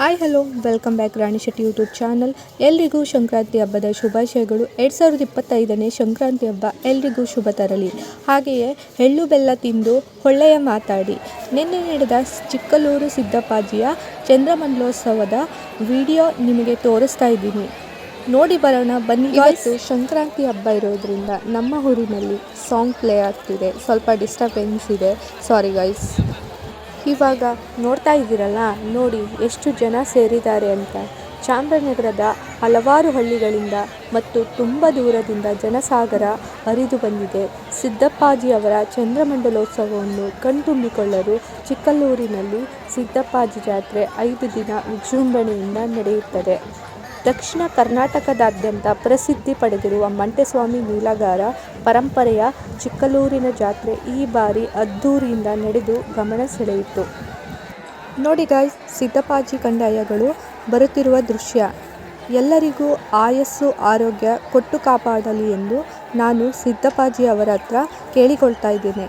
Hi hello welcome back Rani Shetty YouTube channel ಎಲ್ರಿಗೂ ಸಂಕ್ರಾಂತಿ ಹಬ್ಬದ ಶುಭಾಶಯಗಳು. ಎರಡು ಸಾವಿರದ ಇಪ್ಪತ್ತೈದನೇ ಸಂಕ್ರಾಂತಿ ಹಬ್ಬ ಎಲ್ರಿಗೂ ಶುಭ ತರಲಿ. ಹಾಗೆಯೇ ಎಳ್ಳು ಬೆಲ್ಲ ತಿಂದು ಒಳ್ಳೆಯ ಮಾತಾಡಿ. ನಿನ್ನೆ ನಡೆದ ಚಿಕ್ಕಲೂರು ಸಿದ್ದಪ್ಪಾಜಿಯ ಚಂದ್ರಮಂಡಲೋತ್ಸವದ ವಿಡಿಯೋ ನಿಮಗೆ ತೋರಿಸ್ತಾ ಇದ್ದೀನಿ. ನೋಡಿ ಬರೋಣ. ಬನ್ನಿ. ಇವತ್ತು ಸಂಕ್ರಾಂತಿ ಹಬ್ಬ ಇರೋದ್ರಿಂದ ನಮ್ಮ ಊರಿನಲ್ಲಿ ಸಾಂಗ್ ಪ್ಲೇ ಆಗ್ತಿದೆ. ಸ್ವಲ್ಪ ಡಿಸ್ಟರ್ಬೆನ್ಸ್ ಇದೆ. ಸಾರಿ ಗೈಸ್ ಇವಾಗ ನೋಡ್ತಾ ಇದ್ದೀರಲ್ಲ, ನೋಡಿ ಎಷ್ಟು ಜನ ಸೇರಿದ್ದಾರೆ ಅಂತ. ಚಾಮರಾಜನಗರದ ಹಲವಾರು ಹಳ್ಳಿಗಳಿಂದ ಮತ್ತು ತುಂಬ ದೂರದಿಂದ ಜನಸಾಗರ ಹರಿದು ಬಂದಿದೆ. ಸಿದ್ದಪ್ಪಾಜಿ ಅವರ ಚಂದ್ರಮಂಡಲೋತ್ಸವವನ್ನು ಕಣ್ತುಂಬಿಕೊಳ್ಳಲು ಚಿಕ್ಕಲ್ಲೂರಿನಲ್ಲಿ ಸಿದ್ದಪ್ಪಾಜಿ ಜಾತ್ರೆ ಐದು ದಿನ ವಿಜೃಂಭಣೆಯಿಂದ ನಡೆಯುತ್ತದೆ. ದಕ್ಷಿಣ ಕರ್ನಾಟಕದಾದ್ಯಂತ ಪ್ರಸಿದ್ಧಿ ಪಡೆದಿರುವ ಮಂಟೆಸ್ವಾಮಿ ನೀಲಗಾರ ಪರಂಪರೆಯ ಚಿಕ್ಕಲೂರಿನ ಜಾತ್ರೆ ಈ ಬಾರಿ ಅದ್ಧೂರಿಯಿಂದ ನಡೆದು ಗಮನ ಸೆಳೆಯಿತು. ನೋಡಿ ಗಾಯ್ಸ್ ಸಿದ್ದಪ್ಪಾಜಿ ಕಂಡಾಯಗಳು ಬರುತ್ತಿರುವ ದೃಶ್ಯ. ಎಲ್ಲರಿಗೂ ಆಯಸ್ಸು, ಆರೋಗ್ಯ, ಕೊಟ್ಟು ಕಾಪಾಡಲಿ ಎಂದು ನಾನು ಸಿದ್ದಪ್ಪಾಜಿ ಅವರ ಹತ್ರ ಕೇಳಿಕೊಳ್ತಾ ಇದ್ದೇನೆ.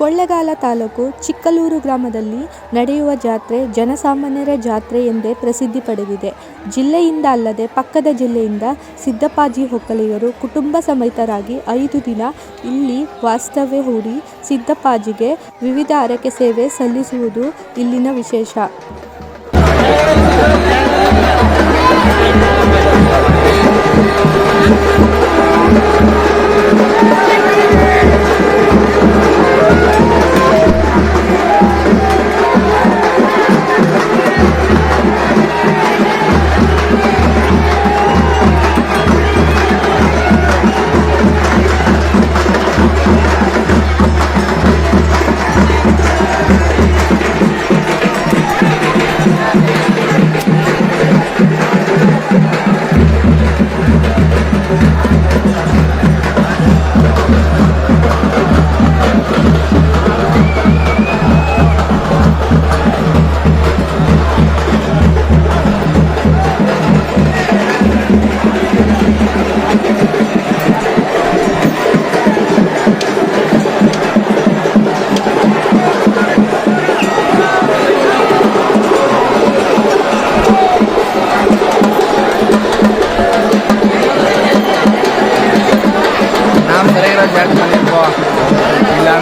ಕೊಳ್ಳೇಗಾಲ ತಾಲೂಕು ಚಿಕ್ಕಲೂರು ಗ್ರಾಮದಲ್ಲಿ ನಡೆಯುವ ಜಾತ್ರೆ ಜನಸಾಮಾನ್ಯರ ಜಾತ್ರೆ ಎಂದೇ ಪ್ರಸಿದ್ಧಿ ಪಡೆದಿದೆ. ಜಿಲ್ಲೆಯಿಂದ ಅಲ್ಲದೆ ಪಕ್ಕದ ಜಿಲ್ಲೆಯಿಂದ ಸಿದ್ದಪ್ಪಾಜಿ ಒಕ್ಕಲಿಗರು ಕುಟುಂಬ ಸಮೇತರಾಗಿ ಐದು ದಿನ ಇಲ್ಲಿ ವಾಸ್ತವ್ಯ ಹೂಡಿ ಸಿದ್ದಪ್ಪಾಜಿಗೆ ವಿವಿಧ ಅರಕೆ ಸೇವೆ ಸಲ್ಲಿಸುವುದು ಇಲ್ಲಿನ ವಿಶೇಷ.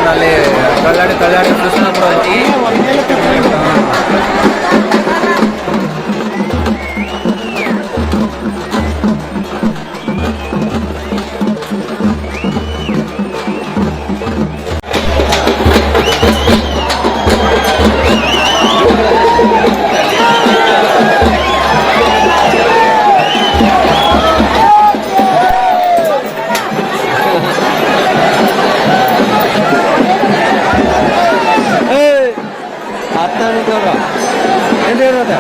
ಅಲ್ಲಿ ಕಳ್ಳಾಡಿ ಕಳ್ಳಾಡಿ ಕೃಷ್ಣ ಬಿಡೋದು ಹತ್ತ ಎಲ್ಲಿ ಇರೋದ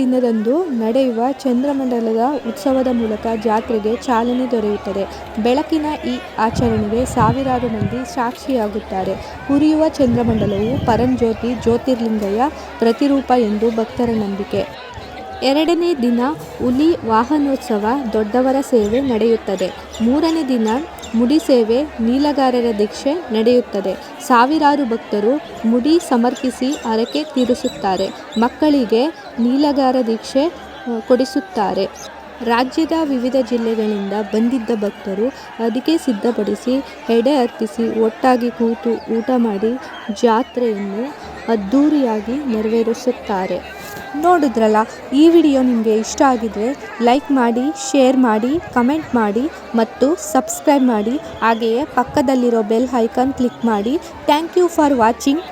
ದಿನದಂದು ನಡೆಯುವ ಚಂದ್ರಮಂಡಲದ ಉತ್ಸವದ ಮೂಲಕ ಜಾತ್ರೆಗೆ ಚಾಲನೆ ದೊರೆಯುತ್ತದೆ. ಬೆಳಕಿನ ಈ ಆಚರಣೆಗೆ ಸಾವಿರಾರು ಮಂದಿ ಸಾಕ್ಷಿಯಾಗುತ್ತಾರೆ. ಉರಿಯುವ ಚಂದ್ರಮಂಡಲವು ಪರಂಜ್ಯೋತಿ ಜ್ಯೋತಿರ್ಲಿಂಗಯ್ಯ ಪ್ರತಿರೂಪ ಎಂದು ಭಕ್ತರ ನಂಬಿಕೆ. ಎರಡನೇ ದಿನ ಹುಲಿ ವಾಹನೋತ್ಸವ ದೊಡ್ಡವರ ಸೇವೆ ನಡೆಯುತ್ತದೆ. ಮೂರನೇ ದಿನ ಮುಡಿ ಸೇವೆ ನೀಲಗಾರರ ದೀಕ್ಷೆ ನಡೆಯುತ್ತದೆ. ಸಾವಿರಾರು ಭಕ್ತರು ಮುಡಿ ಸಮರ್ಪಿಸಿ ಹರಕೆ ತೀರಿಸುತ್ತಾರೆ. ಮಕ್ಕಳಿಗೆ ನೀಲಗಾರ ದೀಕ್ಷೆ ಕೊಡಿಸುತ್ತಾರೆ. ರಾಜ್ಯದ ವಿವಿಧ ಜಿಲ್ಲೆಗಳಿಂದ ಬಂದಿದ್ದ ಭಕ್ತರು ಅದಕ್ಕೆ ಸಿದ್ಧಪಡಿಸಿ ಎಡೆ ಅರ್ಪಿಸಿ ಒಟ್ಟಾಗಿ ಕೂತು ಊಟ ಮಾಡಿ ಜಾತ್ರೆಯನ್ನು ಅದ್ಧೂರಿಯಾಗಿ ನೆರವೇರಿಸುತ್ತಾರೆ. ನೋಡಿದ್ರಲ್ಲ, ಈ ವಿಡಿಯೋ ನಿಮಗೆ ಇಷ್ಟ ಆಗಿದ್ರೆ ಲೈಕ್ ಮಾಡಿ, ಶೇರ್ ಮಾಡಿ, ಕಮೆಂಟ್ ಮಾಡಿ ಮತ್ತು ಸಬ್ಸ್ಕ್ರೈಬ್ ಮಾಡಿ. ಹಾಗೆಯೇ ಪಕ್ಕದಲ್ಲಿರೋ ಬೆಲ್ ಐಕಾನ್ ಕ್ಲಿಕ್ ಮಾಡಿ. Thank you for watching.